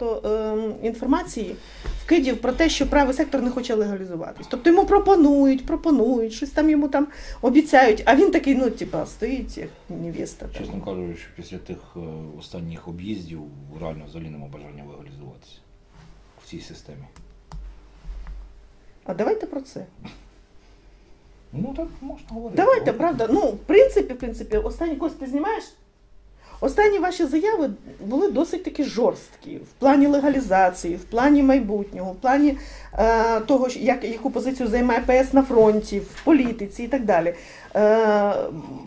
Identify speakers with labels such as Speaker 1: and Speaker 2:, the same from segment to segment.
Speaker 1: багато е, інформації, вкидів про те, що правий сектор не хоче легалізуватись. Тобто йому пропонують, пропонують, щось там йому там обіцяють, а він такий, ну, типа, стоїть як невеста. там.
Speaker 2: Чесно кажучи, після тих е, останніх об'їздів реально взагалі нема бажання легалізуватися в цій системі.
Speaker 1: А давайте про це.
Speaker 2: Ну так можна говорити.
Speaker 1: Давайте, правда. Ну, в принципі, в принципі, останні Кость, ти знімаєш? Останні ваші заяви були досить таки жорсткі в плані легалізації, в плані майбутнього, в плані е, того, як, яку позицію займає ПС на фронті, в політиці і так далі. Е,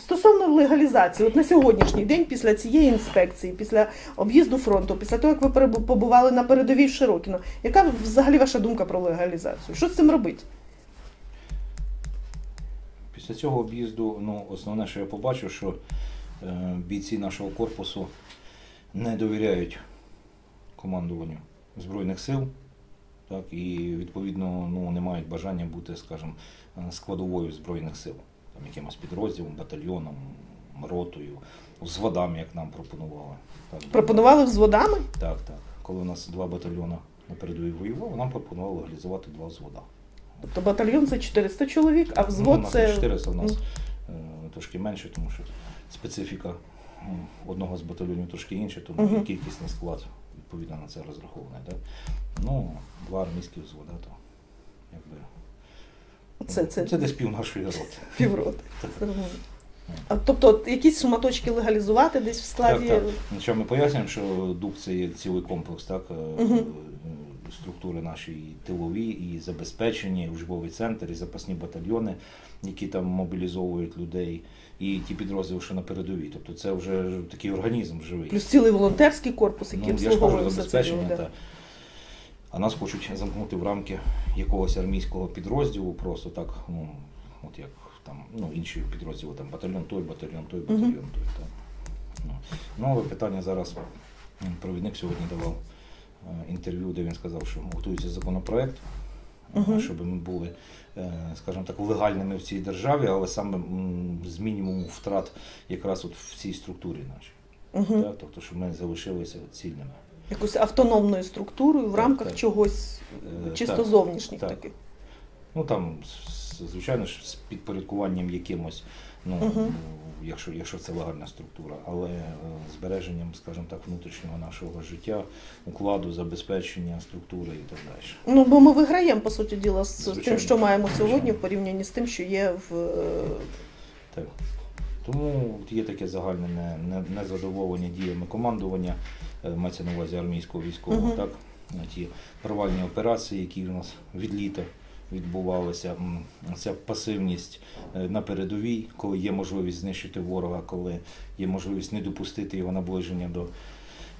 Speaker 1: стосовно легалізації, от на сьогоднішній день, після цієї інспекції, після об'їзду фронту, після того, як ви побували на передовій в Широкіно, яка взагалі ваша думка про легалізацію? Що з цим робити?
Speaker 2: Після цього об'їзду, ну, основне, що я побачив, що бійці нашого корпусу не довіряють командуванню Збройних сил, так, і відповідно ну, не мають бажання бути, скажімо, е, складовою Збройних сил, там, якимось підрозділом, батальйоном, ротою, взводами, як нам пропонували. Так,
Speaker 1: Пропонували взводами?
Speaker 2: Так, так. Коли у нас два батальйони на передовій воював, нам пропонували легалізувати два взвода.
Speaker 1: Тобто батальйон це 400 чоловік, а
Speaker 2: Ну, у нас
Speaker 1: це.
Speaker 2: 400, у нас е, трошки менше, тому що специфіка одного з батальйонів трошки інша, тому
Speaker 1: Мгм.
Speaker 2: і кількісний склад відповідно на це розрахований. Так? Ну, два армійські взвода, то якби.
Speaker 1: Це, це,
Speaker 2: це десь пів нашої роти.
Speaker 1: півроти. А тобто якісь шматочки легалізувати десь в складі.
Speaker 2: Так, так. Ну, Що ми пояснюємо, що ДУК це є цілий комплекс, так? е,
Speaker 1: Мгм.
Speaker 2: Структури наші і тилові, і забезпечені, і учбовий центр, і запасні батальйони, які там мобілізовують людей, і ті підрозділи, що на передовій. Тобто це вже такий організм живий.
Speaker 1: Плюс цілий волонтерський корпус, який
Speaker 2: Ну, я ж кажу, забезпечення. Та. А нас хочуть замкнути в рамки якогось армійського підрозділу, просто так, ну, от як там, ну, інші підрозділи, там батальйон той, батальйон той, батальйон той. Так. Ну. але питання зараз провідник сьогодні давав інтерв'ю, де він сказав, що готується законопроект,
Speaker 1: угу.
Speaker 2: Щоб ми були, е, скажімо так, легальними в цій державі, але саме з мінімуму втрат якраз от в цій структурі нашій.
Speaker 1: Угу.
Speaker 2: Так, тобто, щоб ми залишилися цільними.
Speaker 1: Якоюсь автономною структурою в
Speaker 2: Так,
Speaker 1: рамках
Speaker 2: так.
Speaker 1: чогось
Speaker 2: Е,
Speaker 1: чисто
Speaker 2: так,
Speaker 1: зовнішніх
Speaker 2: так.
Speaker 1: таких.
Speaker 2: Ну там, звичайно ж, з підпорядкуванням якимось, ну, ну, якщо, якщо це легальна структура, але е, збереженням, скажімо так, внутрішнього нашого життя, укладу, забезпечення структури і так далі.
Speaker 1: Ну, бо ми виграємо, по суті діла, з тим, що маємо сьогодні, в порівнянні з тим, що є в е,
Speaker 2: Так. Тому є таке загальне не- не- незадоволення діями командування, е, мається на увазі армійського військового,
Speaker 1: Мгм.
Speaker 2: так? Ті провальні операції, які у нас від літа відбувалися. М, Ця пасивність е, на передовій, коли є можливість знищити ворога, коли є можливість не допустити його наближення до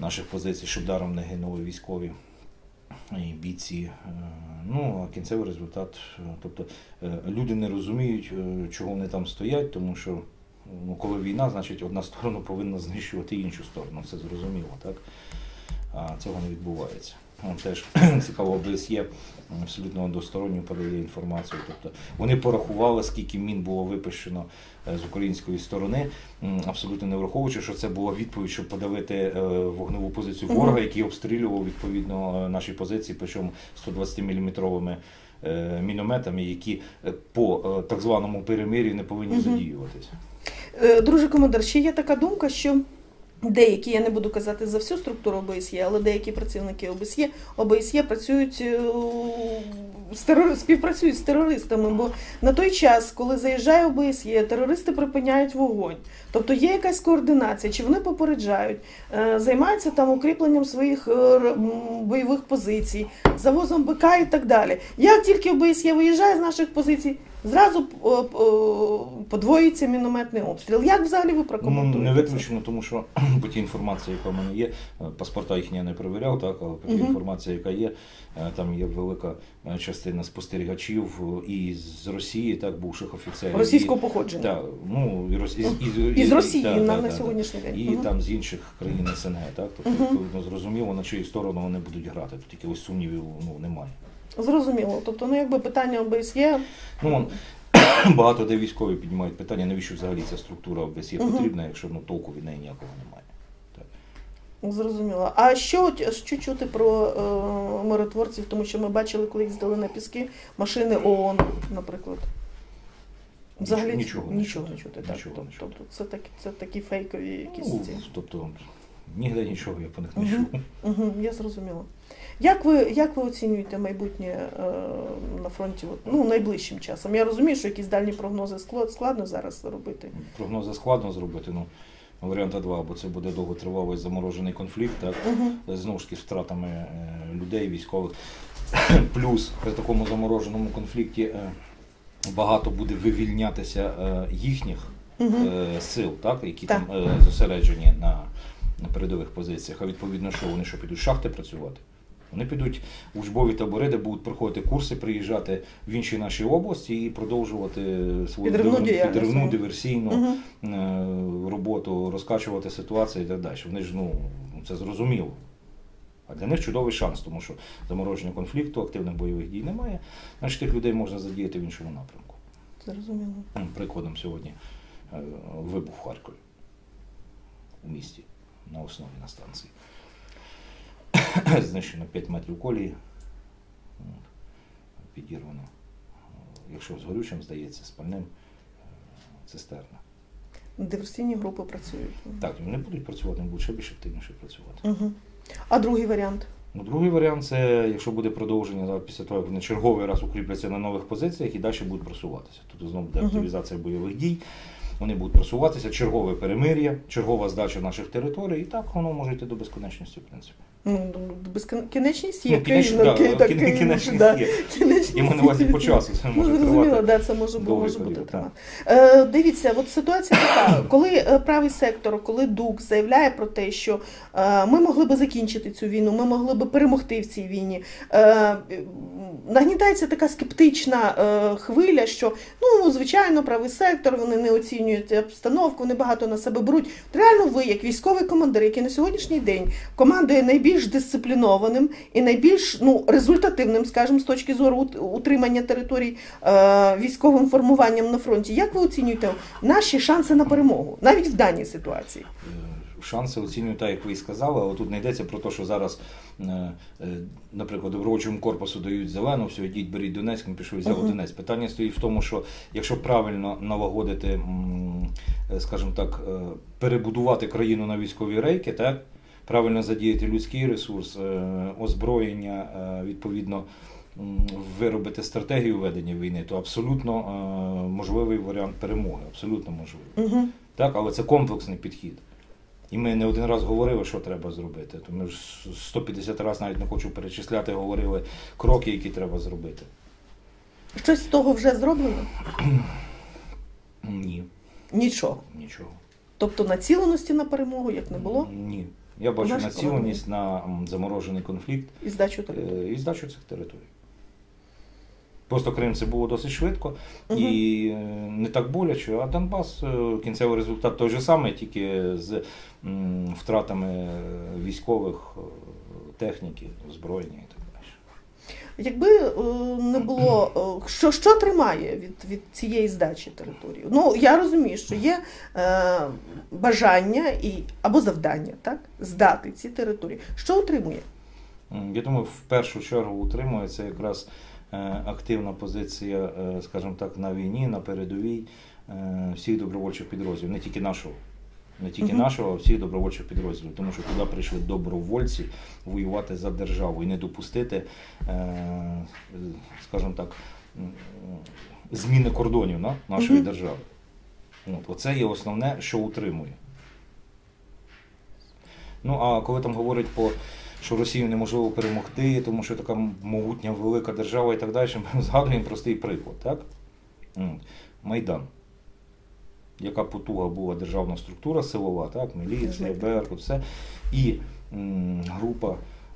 Speaker 2: наших позицій, щоб даром не гинули військові і бійці. Е, Ну, а кінцевий результат, е, тобто е, люди не розуміють, е, чого вони там стоять, тому що ну, коли війна, значить одна сторона повинна знищувати іншу сторону. Це зрозуміло, так? А цього не відбувається. Ну, Теж цікаво, ОБСЄ абсолютно односторонньо подає інформацію. Тобто вони порахували, скільки мін було випущено е, з української сторони, абсолютно не враховуючи, що це була відповідь, щоб подавити е, вогневу позицію ворога, який обстрілював відповідно е, наші позиції, причому 120 мм мінометами, які по так званому перемир'ю не повинні задіюватися.
Speaker 1: Друже командир, ще є така думка, що деякі, я не буду казати за всю структуру ОБСЄ, але деякі працівники ОБСЄ, ОБСЄ працюють е, з співпрацюють з терористами, бо на той час, коли заїжджає ОБСЄ, терористи припиняють вогонь. Тобто є якась координація, чи вони попереджають, е, займаються там укріпленням своїх е, бойових позицій, завозом БК і так далі. Як тільки ОБСЄ виїжджає з наших позицій, зразу о, о, мінометний обстріл. Як взагалі ви
Speaker 2: Ну, не виключено, тому що по тій інформації, яка в мене є, е, паспорта їхні я не перевіряв, так, але по тій
Speaker 1: Мгм.
Speaker 2: інформації, яка є, е, там є велика е, частина спостерігачів е, і з Росії, так, бувших офіцерів.
Speaker 1: Російського
Speaker 2: і,
Speaker 1: походження.
Speaker 2: так, ну, і, Рос- і, і,
Speaker 1: Із Росії
Speaker 2: так,
Speaker 1: на,
Speaker 2: так,
Speaker 1: на сьогоднішній день.
Speaker 2: І
Speaker 1: Мгм.
Speaker 2: там з інших країн СНГ, так? Тобто, відповідно, зрозуміло, на чию сторону вони будуть грати. Тут якихось сумнівів ну, немає.
Speaker 1: Зрозуміло. Тобто, ну якби питання ОБСЄ.
Speaker 2: Ну, вон, багато де військові піднімають питання, навіщо взагалі ця структура ОБСЄ
Speaker 1: Мгм.
Speaker 2: потрібна, якщо ну, толку від неї ніякого немає.
Speaker 1: Зрозуміло. А що, що чути про е, миротворців? Тому що ми бачили, коли їздили на піски, машини ООН, наприклад. Взагалі
Speaker 2: Нічого
Speaker 1: нічого не чути. Так?
Speaker 2: Нічого
Speaker 1: Тобто, тобто це, такі, це такі фейкові якісь
Speaker 2: Ну,
Speaker 1: ці.
Speaker 2: тобто, ніде нічого я по них не чув.
Speaker 1: Угу, я зрозуміла. Як ви, як ви оцінюєте майбутнє е, на фронті от, ну, найближчим часом? Я розумію, що якісь дальні прогнози склад- складно зараз робити.
Speaker 2: Прогнози складно зробити. Ну, варіанта два, або це буде довготривалий заморожений конфлікт, так?
Speaker 1: Угу.
Speaker 2: знову ж таки з втратами е, людей, військових. Плюс при такому замороженому конфлікті е, багато буде вивільнятися е, їхніх
Speaker 1: Угу.
Speaker 2: сил, так, які
Speaker 1: Так.
Speaker 2: там зосереджені на, на передових позиціях. А відповідно, що вони що підуть в шахти працювати. Вони підуть у учбові табори, де будуть проходити курси, приїжджати в інші наші області і продовжувати свою
Speaker 1: Підривну
Speaker 2: дивер- підривну диверсійну
Speaker 1: Угу.
Speaker 2: роботу, розкачувати ситуацію і так далі. Вони ж ну це зрозуміло. А для них чудовий шанс, тому що замороження конфлікту, активних бойових дій немає. Значить, тих людей можна задіяти в іншому напрямку.
Speaker 1: Зрозуміло.
Speaker 2: Прикладом сьогодні е, вибух в Харкові у місті на основі на станції. Знищено 5 метрів колії, підірвано. Якщо з горючим, здається, з пальним е, цистерна.
Speaker 1: Диверсійні групи працюють.
Speaker 2: Так, вони будуть працювати, вони будуть ще більш активніше працювати.
Speaker 1: Угу. А другий варіант?
Speaker 2: Ну, другий варіант це якщо буде продовження да, після того, як вони черговий раз укріпляться на нових позиціях і далі будуть просуватися. Тобто знову буде активізація бойових дій. Вони будуть просуватися, чергове перемир'я, чергова здача наших територій, і так воно може йти до безконечності, в принципі.
Speaker 1: Ну, безкінечність є.
Speaker 2: Ну, кінеч- да, кінечність є. І ми на увазі по часу це
Speaker 1: Ну, зрозуміло, да, це може,
Speaker 2: довгий
Speaker 1: може бути тривати. Е, дивіться, от ситуація така, коли е, правий сектор, коли ДУК заявляє про те, що е, ми могли би закінчити цю війну, ми могли би перемогти в цій війні. Е, нагнітається така скептична е, хвиля, що ну, звичайно, правий сектор, вони не оцінюють обстановку, вони багато на себе беруть. Реально, ви, як військовий командир, який на сьогоднішній день командує найбільш дисциплінованим і найбільш ну, результативним, скажімо, з точки зору утримання територій е, військовим формуванням на фронті. Як ви оцінюєте наші шанси на перемогу, навіть в даній ситуації?
Speaker 2: Е, Шанси оцінюю так, як ви і сказали, але тут не йдеться про те, що зараз, е, наприклад, добровольчому корпусу дають зелену, все, йдіть, беріть Донецьк, ми пішли взяли
Speaker 1: Мгм.
Speaker 2: Донецьк. Питання стоїть в тому, що якщо правильно налагодити, скажімо так, перебудувати країну на військові рейки, так, правильно задіяти людський ресурс, озброєння, відповідно. Виробити стратегію ведення війни, то абсолютно е, можливий варіант перемоги, абсолютно можливий.
Speaker 1: Угу.
Speaker 2: Так, але це комплексний підхід. І ми не один раз говорили, що треба зробити. То ми ж 150 разів навіть не хочу перечисляти, говорили кроки, які треба зробити.
Speaker 1: Щось з того вже зроблено?
Speaker 2: Ні,
Speaker 1: Нічого.
Speaker 2: нічого.
Speaker 1: Тобто націленості на перемогу, як не було,
Speaker 2: Ні. Я бачу націленість на заморожений конфлікт
Speaker 1: і здачу території.
Speaker 2: е, і здачу цих територій. Просто Крим це було досить швидко
Speaker 1: Мгм.
Speaker 2: і е, не так боляче, а Донбас е, кінцевий результат той же самий, тільки з втратами військових е, техніки, озброєння і так далі.
Speaker 1: Якби не було, що, що тримає від, від цієї здачі території? Ну, я розумію, що є е, бажання і, або завдання так, здати ці території. Що утримує?
Speaker 2: Я думаю, в першу чергу утримується якраз е, активна позиція, е, скажімо так, на війні, на передовій е, всіх добровольчих підрозділів, не тільки нашого. Не тільки
Speaker 1: Мгм.
Speaker 2: нашого, а всіх добровольчих підрозділів, тому що туди прийшли добровольці воювати за державу і не допустити, е, скажімо так, зміни кордонів на, нашої
Speaker 1: Мгм.
Speaker 2: держави. От, оце є основне, що утримує. Ну а коли там говорять по що Росію неможливо перемогти, тому що така могутня велика держава і так далі, ми згадуємо простий приклад, так? Майдан. Яка потуга була державна структура силова, так, міліція. Беркут, все. І м, група,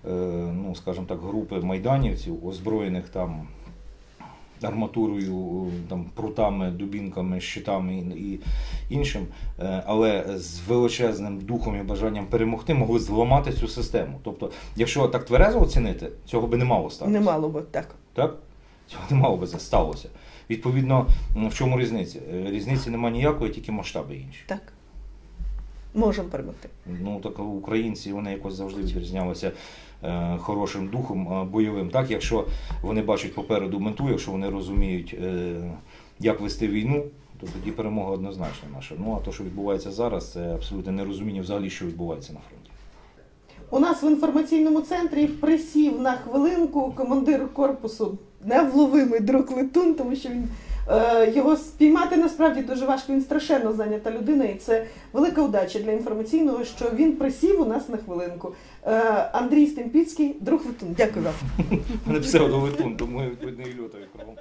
Speaker 2: е, ну, скажімо так, групи майданівців, озброєних там арматурою, там, прутами, дубінками, щитами і, іншим, е, але з величезним духом і бажанням перемогти могли зламати цю систему. Тобто, якщо так тверезо оцінити, цього би не мало статися.
Speaker 1: Не мало би так.
Speaker 2: Так? Цього не мало би сталося. Відповідно, в чому різниця? Е, Різниці немає ніякої, тільки масштаби інші.
Speaker 1: так. Можемо перемогти.
Speaker 2: Ну так українці вони якось завжди відрізнялися хорошим духом е, бойовим. Так, якщо вони бачать попереду мету, якщо вони розуміють, е, як вести війну, то тоді перемога однозначно наша. Ну а то, що відбувається зараз, це абсолютне нерозуміння взагалі, що відбувається на фронті.
Speaker 1: У нас в інформаційному центрі присів на хвилинку командир корпусу невловимий друг Летун, тому що він е, його спіймати насправді дуже важко. Він страшенно зайнята людина, і це велика удача для інформаційного, що він присів у нас на хвилинку. Е, Андрій Стемпіцький, друг Летун. Дякую вам.
Speaker 2: У псевдо Витун, тому відповідно і льотаю кругом.